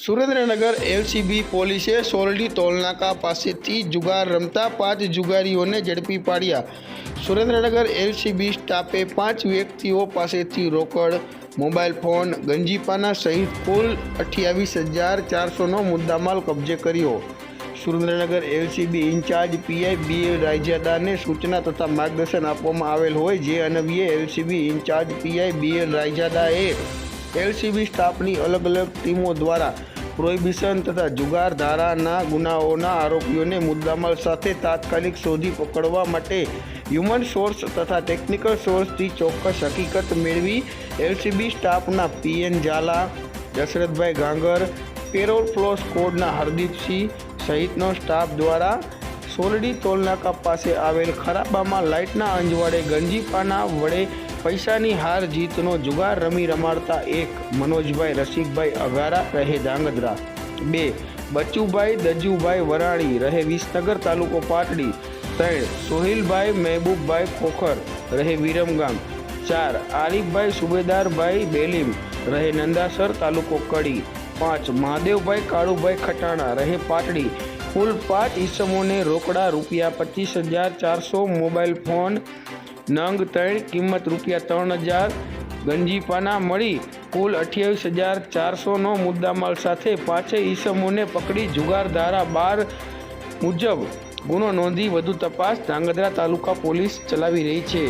Surendranagar LCB પોલીસે સોરડી ટોલનાકા પાસેથી જુગાર રમતા પાંચ જુગારીઓને ઝડપી પાડ્યા. સુરેન્દ્રનગર એલસીબી સ્ટાફે પાંચ વ્યક્તિઓ પાસેથી રોકડ, મોબાઈલ ફોન, ગંજીપાના સહિત કુલ અઠ્યાવીસ હજાર ચારસોનો મુદ્દામાલ કબજે કર્યો. Surendranagar LCB in-charge PI B રાયજાદાને સૂચના તથા માર્ગદર્શન આપવામાં આવેલ હોય, જે અન્વયે એલસીબી ઇન્ચાર્જ પીઆઈ બી રાયજાદાએ એલસીબી સ્ટાફની અલગ અલગ ટીમો દ્વારા પ્રોહિબિશન તથા જુગાર ધારાના ગુનાઓના આરોપીઓને મુદ્દામાલ સાથે તાત્કાલિક શોધી પકડવા માટે હ્યુમન સોર્સ તથા ટેકનિકલ સોર્સથી ચોક્કસ હકીકત મેળવી એલસીબી સ્ટાફના PN Zala, Dashrathbhai Gangar, parole furlough કોડના હરદીપસિંહ સહિતનો સ્ટાફ દ્વારા સોરડી ટોલનાકા પાસે આવેલ ખરાબામાં લાઇટના અંજવાડે ગંજીપાના વડે પૈસાની હાર જીતનો જુગાર રમી રમાડતા એક મનોજભાઈ, રસિકભાઈ અગારા રહે ધાંગધ્રા. બે બચુભાઈ દજુભાઈ વરાણી રહે વિસનગર તાલુકો પાટડી. ત્રણ, સોહિલભાઈ, મહેબૂબભાઈ ખોખર રહે વિરમગામ. ચાર, આરીફભાઈ, સુબેદારભાઈ બેલીમ રહે નંદાસર તાલુકો કડી. પાંચ, મહાદેવભાઈ, કાળુભાઈ ખટાણા રહે પાટડી. કુલ પાંચ ઈસમોને રોકડા રૂપિયા પચીસ હજાર ચારસો, મોબાઈલ ફોન નંગ ત્રણ, કિંમત રૂપિયા ત્રણ હજાર ગંજીપાના મળી કુલ અઠ્યાવીસ હજાર ચારસોનો મુદ્દામાલ સાથે પાંચેય ઈસમોને પકડી જુગાર ધારા બાર મુજબ ગુનો નોંધી વધુ તપાસ ધાંગધ્રા તાલુકા પોલીસ ચલાવી રહી છે.